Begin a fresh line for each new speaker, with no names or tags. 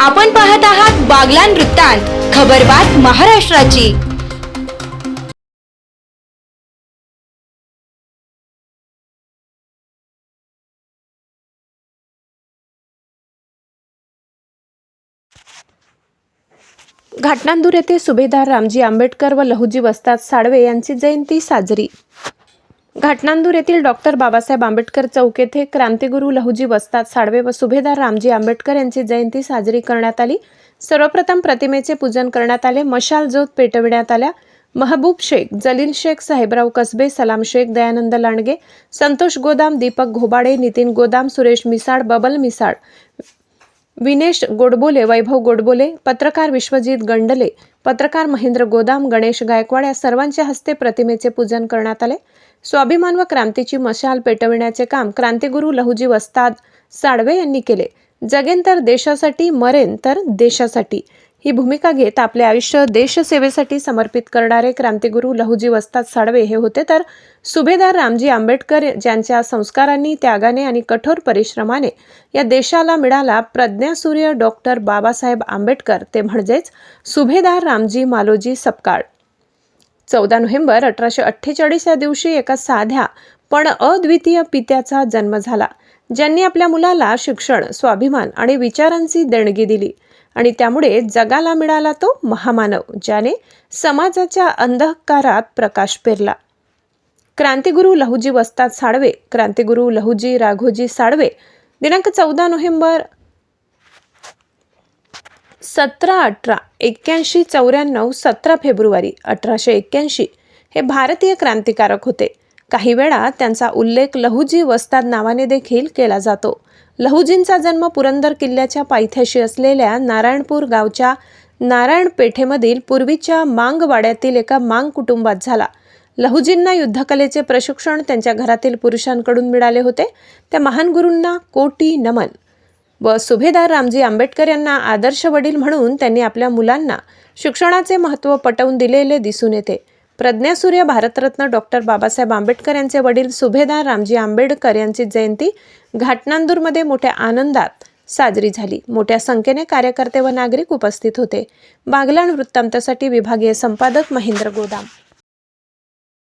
आपण पाहत आहात बागलान वृत्तांत खबरबात महाराष्ट्राची.
घाटनांदूर येथे सुभेदार रामजी आंबेडकर व लहुजी वस्ताद साळवे यांची जयंती साजरी. घाटनांदूर येथील डॉक्टर बाबासाहेब आंबेडकर चौक येथे क्रांतिगुरू लहुजी वस्ताद साळवे व सुभेदार रामजी आंबेडकर यांची जयंती साजरी करण्यात आली. सर्वप्रथम प्रतिमेचे पूजन करण्यात आले. मशाल ज्योत पेटविण्यात आल्या. महबूब शेख जलील शेख साहेबराव कसबे सलाम शेख दयानंद लांडगे संतोष गोदाम दीपक घोबाडे नितीन गोदाम सुरेश मिसाळ बबल मिसाळ विनेश गोडबोले वैभव गोडबोले पत्रकार विश्वजित गंडले पत्रकार महेंद्र गोदाम गणेश गायकवाड या सर्वांच्या हस्ते प्रतिमेचे पूजन करण्यात आले. स्वाभिमान व क्रांतीची मशाल पेटविण्याचे काम क्रांतिगुरू लहुजी वस्ताद साडवे यांनी केले. जगेन तर देशासाठी मरेन तर देशासाठी. ही भूमिका घेत आपले आयुष्य देशसेवेसाठी समर्पित करणारे क्रांतिगुरू लहुजी वस्ताद साळवे हे होते. तर सुभेदार रामजी आंबेडकर ज्यांच्या संस्कारांनी त्यागाने आणि कठोर परिश्रमाने या देशाला मिळाला प्रज्ञासूर्य डॉक्टर बाबासाहेब आंबेडकर ते म्हणजेच सुभेदार रामजी मालोजी सपकाळ. चौदा नोव्हेंबर अठराशे अठ्ठेचाळीस या दिवशी एका साध्या पण अद्वितीय पित्याचा जन्म झाला. ज्यांनी आपल्या मुलाला शिक्षण स्वाभिमान आणि विचारांची देणगी दिली. आणि त्यामुळे जगाला मिळाला तो महामानव ज्याने समाजाच्या अंधकारात प्रकाश पेरला. क्रांतिगुरू लहुजी वस्ताद साळवे क्रांतिगुरू लहुजी राघोजी साळवे दिनांक चौदा नोव्हेंबर सतरा अठरा एक्क्याऐंशी चौऱ्याण्णव सतरा फेब्रुवारी अठराशे एक्क्याऐंशी हे भारतीय क्रांतिकारक होते. काही वेळा त्यांचा उल्लेख लहुजी वस्ताद नावाने देखील केला जातो. लहुजींचा जन्म पुरंदर किल्ल्याच्या पायथ्याशी असलेल्या नारायणपूर गावच्या नारायण पेठेमधील पूर्वीच्या मांगवाड्यातील एका मांग कुटुंबात झाला. लहुजींना युद्धकलेचे प्रशिक्षण त्यांच्या घरातील पुरुषांकडून मिळाले होते. त्या महान गुरूंना कोटी नमन व सुभेदार रामजी आंबेडकर यांना आदर्श वडील म्हणून त्यांनी आपल्या मुलांना शिक्षणाचे महत्त्व पटवून दिलेले दिसून येते. प्रज्ञासूर्य भारतरत्न डॉक्टर बाबासाहेब आंबेडकर यांचे वडील सुभेदार रामजी आंबेडकर यांची जयंती घाटनांदूरमध्ये मोठ्या आनंदात साजरी झाली. मोठ्या संख्येने कार्यकर्ते व नागरिक उपस्थित होते. बागलाण वृत्तांतासाठी विभागीय संपादक महेंद्र गोदाम.